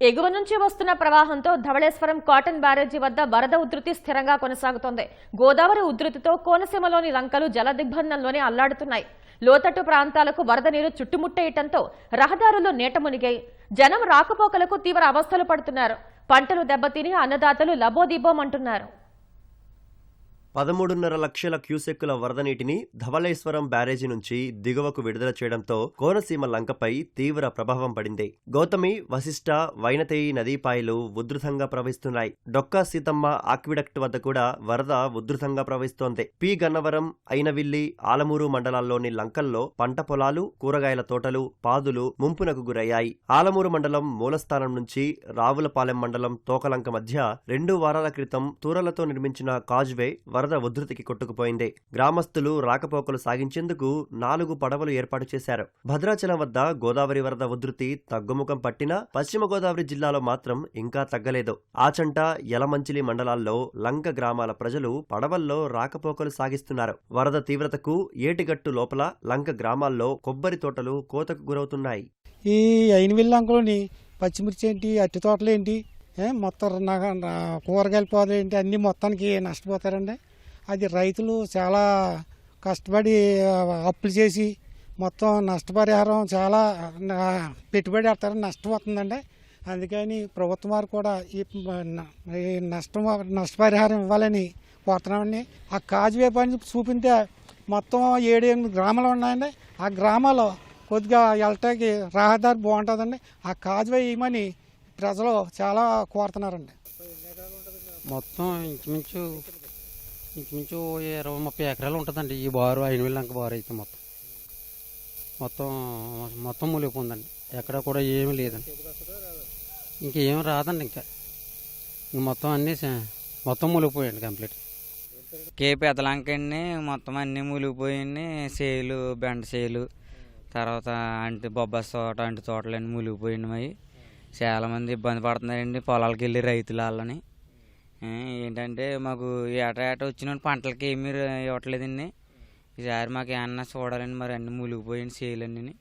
ఎగువ నుంచి వస్తున్న ప్రవాహంతో ధవళేశ్వరం కాటన్ బ్యారేజీ వద్ద వరద ఉధృతి స్థిరంగా కొనసాగుతోంది. గోదావరి ఉధృతితో కోనసీమలోని లంకలు జలదిగ్బంధంలోనే అల్లాడుతున్నాయి. లోతట్టు ప్రాంతాలకు వరద నీరు చుట్టుముట్టేయటంతో రహదారులు నీట మునిగాయి. జనం రాకపోకలకు తీవ్ర అవస్థలు పడుతున్నారు. పంటలు దెబ్బతిని అన్నదాతలు లబోదీబోమంటున్నారు. పదమూడున్నర లక్షల క్యూసెక్కుల వరద నీటిని ధవళేశ్వరం బ్యారేజీ నుంచి దిగువకు విడుదల చేయడంతో కోనసీమ లంకపై తీవ్ర ప్రభావం పడింది. గౌతమి వశిష్ట వైనతేయి నదీపాయలు ఉధృతంగా ప్రవహిస్తున్నాయి. డొక్కా సీతమ్మ ఆక్విడక్ట్ వద్ద కూడా వరద ఉధృతంగా ప్రవహిస్తోంది. పి. గన్నవరం అయినవిల్లి ఆలమూరు మండలాల్లోని లంకల్లో పంట పొలాలు కూరగాయల తోటలు పాదులు ముంపునకు గురయ్యాయి. ఆలమూరు మండలం మూలస్థానం నుంచి రావులపాలెం మండలం తోకలంక మధ్య రెండు వారాల క్రితం తూరలతో నిర్మించిన కాజ్వే వరద వరద ఉధృతికి కొట్టుకుపోయింది. గ్రామస్తులు రాకపోకలు సాగించేందుకు నాలుగు పడవలు ఏర్పాటు చేశారు. భద్రాచలం వద్ద గోదావరి వరద ఉధృతి తగ్గుముఖం పట్టినా పశ్చిమ గోదావరి జిల్లాలో మాత్రం ఇంకా తగ్గలేదు. ఆచంట యలమంచిలి మండలాల్లో లంక గ్రామాల ప్రజలు పడవల్లో రాకపోకలు సాగిస్తున్నారు. వరద తీవ్రతకు ఏటిగట్టు లోపల లంక గ్రామాల్లో కొబ్బరి తోటలు కోతకు గురవుతున్నాయి. ఈ అయినవిల్లి లంకలోని పచ్చిమిర్చి ఏంటి అట్టి తోటలు ఏంటి మొత్తం కూరగాయల పౌదలు ఏంటి మొత్తానికి నష్టపోతారండి. అది రైతులు చాలా కష్టపడి అప్పులు చేసి మొత్తం నష్టపరిహారం చాలా పెట్టుబడి పెడతారని నష్టం వస్తుందండి. అందుకని ప్రభుత్వం వారు కూడా ఈ నష్టం నష్టపరిహారం ఇవ్వాలని కోరుతున్నామండి. ఆ కాజువే పని చూపితే మొత్తం ఏడు ఎనిమిది గ్రామాలు ఉన్నాయండి. ఆ గ్రామాల్లో కొద్దిగా వెళ్ళటానికి రహదారి బాగుంటుందండి. ఆ కాజువే ఇవ్వమని ప్రజలు చాలా కోరుతున్నారండి. మొత్తం ఇంచుమించు ఇంచుమించు ఇరవై ముప్పై ఎకరాలు ఉంటుందండి. ఈ బారు ఐదు వేలు లంక బారు అయితే మొత్తం. మొత్తం మొత్తం మూలిపోందండి ఎక్కడ కూడా ఏమీ లేదండి. ఇంకేం రాదండి ఇంకా. మొత్తం అన్నీ మొత్తం మునిగిపోయాయండి కంప్లీట్ కే పెదలంకండి మొత్తం అన్నీ మునిగిపోయింది. సేలు బెండ సేలు తర్వాత అంటి బొబ్బాస్ తోట అంటి తోటలన్నీ మూలిగిపోయినవి మరి చాలా మంది ఇబ్బంది పడుతున్నారండి. పొలాలకు వెళ్ళి రైతులు వాళ్ళని. ఏంటంటే మాకు ఏటా ఏటా వచ్చిన పంటలకి ఏమీ ఇవ్వట్లేదండి. ఈసారి మాకు ఏమన్నా చూడాలండి మరి అన్ని మునిగిపోయింది సేలన్నీ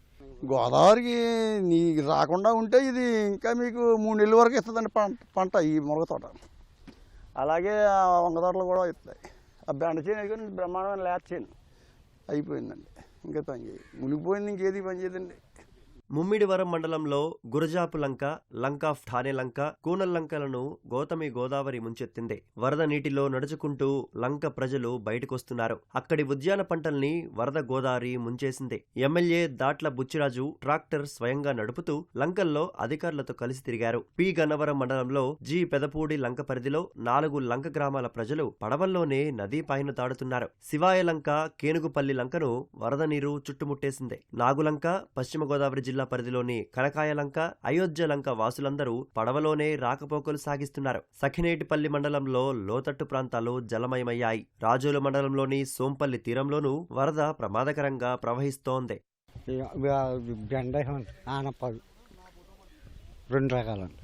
గోదావరికి నీ రాకుండా ఉంటే ఇది ఇంకా మీకు మూడు నెలల వరకు ఇస్తుందండి పంట పంట ఈ మునగ తోట. అలాగే ఆ వంగ తోటలు కూడా ఇస్తాయి. ఆ బెండ చేను కానీ బ్రహ్మాండమైన లేత చేను. అయిపోయిందండి. ఇంకా పని చేయదు మునిగిపోయింది ఇంకేది పని చేయదండి. ముమ్మిడివరం మండలంలో గురజాపు లంక లంక ఠానే లంక కూనల్ లంకలను గౌతమి గోదావరి ముంచెత్తింది. వరద నీటిలో నడుచుకుంటూ లంక ప్రజలు బయటకొస్తున్నారు. అక్కడి ఉద్యాన పంటల్ని వరద గోదావరి ముంచేసింది. ఎమ్మెల్యే దాట్ల బుచ్చిరాజు ట్రాక్టర్ స్వయంగా నడుపుతూ లంకల్లో అధికారులతో కలిసి తిరిగారు. పి. గన్నవరం మండలంలో జి. పెదపూడి లంక పరిధిలో నాలుగు లంక గ్రామాల ప్రజలు పడవల్లోనే నదీ పైన దాడుతున్నారు శివాయ లంక కేనుగుపల్లి లంకను వరద నీరు చుట్టుముట్టేసింది. నాగులంక పశ్చిమ గోదావరి జిల్లా పరిధిలోని కనకాయలంక అయోధ్యలంక అయోధ్య లంక వాసులందరూ పడవలోనే రాకపోకలు సాగిస్తున్నారు సఖినేటిపల్లి మండలంలో లోతట్టు ప్రాంతాలు జలమయమయ్యాయి రాజోలు మండలంలోని సోంపల్లి తీరంలోనూ వరద ప్రమాదకరంగా ప్రవహిస్తోంది బెండ రెండు రకాలండి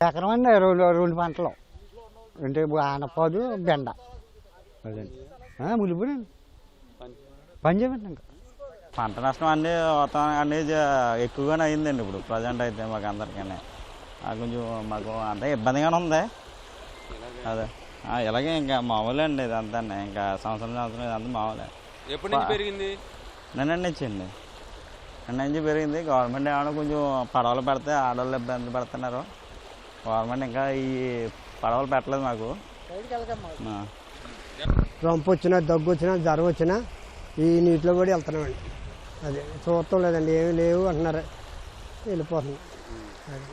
ఎకరం అండి రెండు రెండు పంటలు అంటే ఆనపదు బెండ అదండి పని చేయమండి ఇంకా పంట నష్టం అన్నీ వాతావరణం అన్నీ జ- ఎక్కువగానే అయిందండి ఇప్పుడు ప్రజెంట్ అయితే మాకు అందరికీ కొంచెం మాకు అంతా ఇబ్బందిగానే ఉంది. అదే. ఆ, ఇలాగే ఇంకా మామూలే అండి ఇదంతా ఇంకా సంవత్సరం సంవత్సరం ఇదంతా మామూలే. ఎప్పటి నుంచి పెరిగింది? నిన్న నుంచి అండి. నిన్న నుంచి పెరిగింది. గవర్నమెంట్ ఏమైనా కొంచెం పడవలు పెడితే ఆడవాళ్ళు ఇబ్బంది పడుతున్నారు. గవర్నమెంట్ ఇంకా ఈ పడవలు పెట్టలేదు మాకు. రొంపు వచ్చినా దగ్గు వచ్చినా జ్వరం వచ్చినా ఈ నీటిలో కూడా వెళ్తున్నామండి. అదే చూడటం లేదండి ఏమి లేవు అంటున్నారు. వెళ్ళిపోతుంది అది.